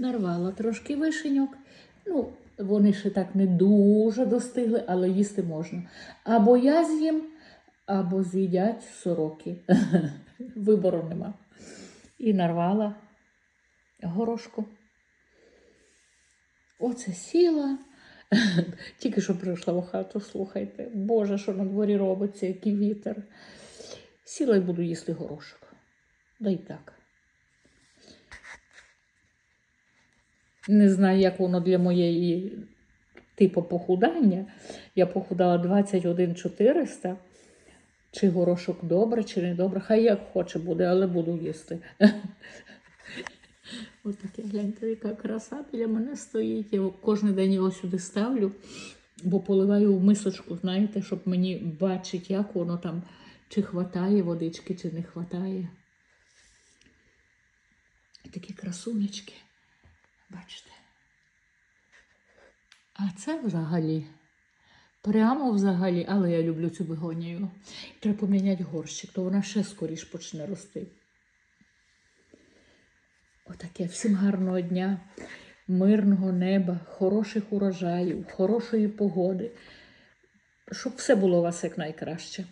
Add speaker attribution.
Speaker 1: Нарвала трошки вишеньок. Ну, вони ще так не дуже достигли, але їсти можна. Або я з'їм, або з'їдять сороки. Вибору нема. І нарвала горошку. Оце сіла. Тільки що прийшла в хату, слухайте. Боже, що на дворі робиться, який вітер. Сіла і буду їсти горошок. Да й так. Не знаю, як воно для моєї типу похудання. Я похудала 21 400. Чи горошок добре, чи не добре. Хай як хоче буде, але буду їсти. Ось таке, гляньте, яка краса біля мене стоїть. Я кожен день його сюди ставлю, бо поливаю в мисочку, знаєте, щоб мені бачити, як воно там, чи хватає водички, чи не хватає. Такі красунечки. Бачите. А це взагалі. Прямо взагалі, але я люблю цю бегонію. Треба поміняти горщик, то вона ще скоріш почне рости. Отаке. Всім гарного дня, мирного неба, хороших урожаїв, хорошої погоди. Щоб все було у вас як найкраще.